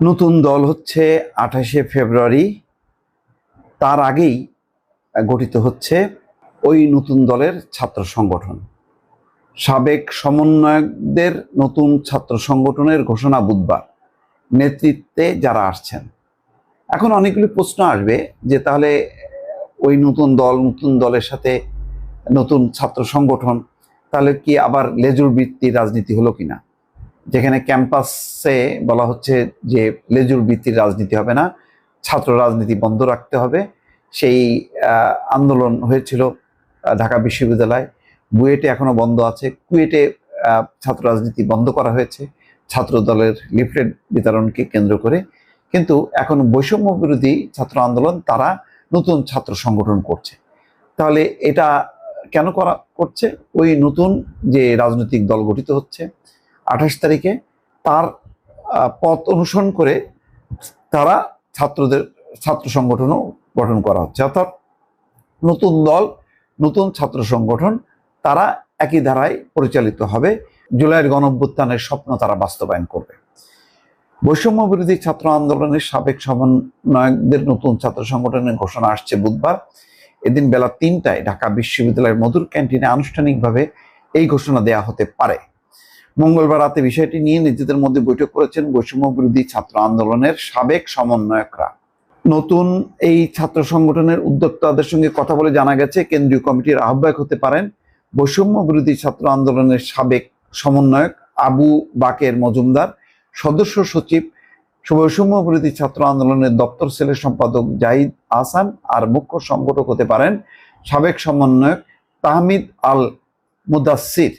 নতুন দল হচ্ছে আঠাশে ফেব্রুয়ারি। তার আগেই গঠিত হচ্ছে ওই নতুন দলের ছাত্র সংগঠন। সাবেক সমন্বয়কদের নতুন ছাত্র সংগঠনের ঘোষণা বুধবার। নেতৃত্বে যারা আসছেন। এখন অনেকগুলি প্রশ্ন আসবে যে তাহলে ওই নতুন দল, নতুন দলের সাথে নতুন ছাত্র সংগঠন তাহলে কি আবার লেজুর বৃত্তি রাজনীতি হলো কিনা? যেখানে ক্যাম্পাসে বলা হচ্ছে যে লেজুর বৃত্তির রাজনীতি হবে না, ছাত্র রাজনীতি বন্ধ রাখতে হবে। সেই আন্দোলন হয়েছিল ঢাকা বিশ্ববিদ্যালয়। বুয়েটে এখনও বন্ধ আছে। কুয়েটে ছাত্র রাজনীতি বন্ধ করা হয়েছে। ছাত্র দলের লিফলেট বিতরণকে কেন্দ্র করে। কিন্তু এখন বৈষম্য বিরোধী ছাত্র আন্দোলন, তারা নতুন ছাত্র সংগঠন করছে। তাহলে এটা কেন করা করছে? ওই নতুন যে রাজনৈতিক দল গঠিত হচ্ছে আঠাশ তারিখে তার পথ অনুসরণ করে তারা ছাত্রদের, ছাত্র সংগঠনও গঠন করা হচ্ছে। অর্থাৎ নতুন দল, নতুন ছাত্র সংগঠন, তারা একই ধারায় পরিচালিত হবে। জুলাইয়ের গণঅভ্যুত্থানের স্বপ্ন তারা বাস্তবায়ন করবে। বৈষম্য বিরোধী ছাত্র আন্দোলনের সাবেক সমন্বয়কদের নতুন ছাত্র সংগঠনের ঘোষণা আসছে বুধবার। এদিন বেলা তিনটায় ঢাকা বিশ্ববিদ্যালয়ের মধুর ক্যান্টিনে আনুষ্ঠানিকভাবে এই ঘোষণা দেয়া হতে পারে। মঙ্গলবার রাতে বিষয়টি নিয়ে নিজেদের মধ্যে বৈঠক করেছেন বৈষম্য বিরোধী ছাত্র আন্দোলনের সাবেক সমন্বয়করা। নতুন এই ছাত্র সংগঠনের উদ্যোক্তাদের সঙ্গে কথা বলে জানা গেছে, কেন্দ্রীয় কমিটির আহ্বায়ক হতে পারেন বৈষম্য বিরোধী ছাত্র আন্দোলনের সাবেক সমন্বয়ক আবু বাকের মজুমদার, সদস্য সচিব, বৈষম্য বিরোধী ছাত্র আন্দোলনের দপ্তর সেলের সম্পাদক জাহিদ আহসান আর মুখ্য সংগঠক হতে পারেন সাবেক সমন্বয়ক তাহমিদ আল মুদাসির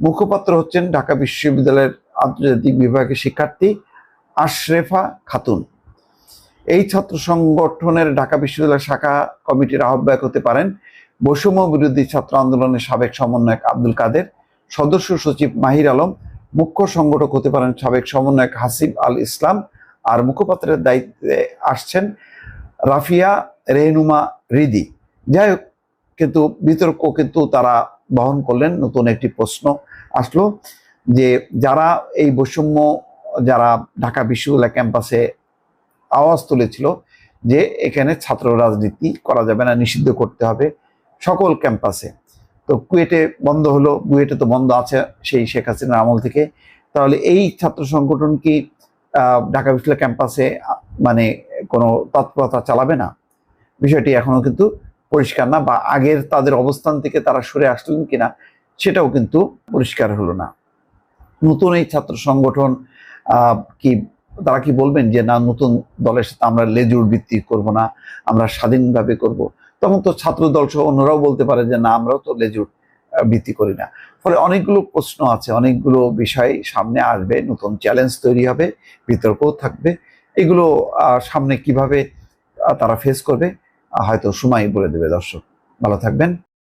মুখপাত্র হচ্ছেন ঢাকা বিশ্ববিদ্যালয়ের আন্তর্জাতিক বিভাগের শিক্ষার্থী আশরেফা খাতুন। এই ছাত্র সংগঠনের ঢাকা বিশ্ববিদ্যালয় শাখা কমিটির আহ্বায়ক হতে পারেন বৈষম্য বিরোধী ছাত্র আন্দোলনের সাবেক সমন্বয়ক আব্দুল কাদের, সদস্য সচিব মাহির আলম, মুখ্য সংগঠক হতে পারেন সাবেক সমন্বয়ক হাসিব আল ইসলাম আর মুখপাত্রের দায়িত্বে আসছেন রাফিয়া রেহনুমা রিদি। যাই হোক, কিন্তু বিতর্ক কিন্তু তারা বহন করলেন, নতুন একটি প্রশ্ন আসলো যে যারা এই বৈষম্য, যারা ঢাকা বিশ্ববিদ্যালয় ক্যাম্পাসে আওয়াজ তুলেছিল যে এখানে ছাত্র রাজনীতি করা যাবে না, নিষিদ্ধ করতে হবে সকল ক্যাম্পাসে। তো কুয়েটে বন্ধ হলো, কুয়েটে তো বন্ধ আছে সেই শেখ হাসিনার আমল থেকে। তাহলে এই ছাত্র সংগঠন কি ঢাকা বিশ্ববিদ্যালয় ক্যাম্পাসে মানে কোনো তৎপরতা চালাবে না? বিষয়টি এখনও কিন্তু পরিষ্কার না বা আগের তাদের অবস্থান থেকে তারা সরে আসলেন কিনা সেটাও কিন্তু পরিষ্কার হলো না। নতুন এই ছাত্র সংগঠন কি তারা কি বলবেন যে, না, নতুন দলের সাথে আমরা লেজুর ভিত্তি করব না, আমরা স্বাধীনভাবে করব। তখন তো ছাত্র দল সহ অন্যরাও বলতে পারে যে, না, আমরাও তো লেজুর ভিত্তি করি না। ফলে অনেকগুলো প্রশ্ন আছে, অনেকগুলো বিষয় সামনে আসবে, নতুন চ্যালেঞ্জ তৈরি হবে, বিতর্কও থাকবে। এগুলো সামনে কীভাবে তারা ফেস করবে হয়তো সময় বলে দেবে দর্শক। ভালো থাকবেন।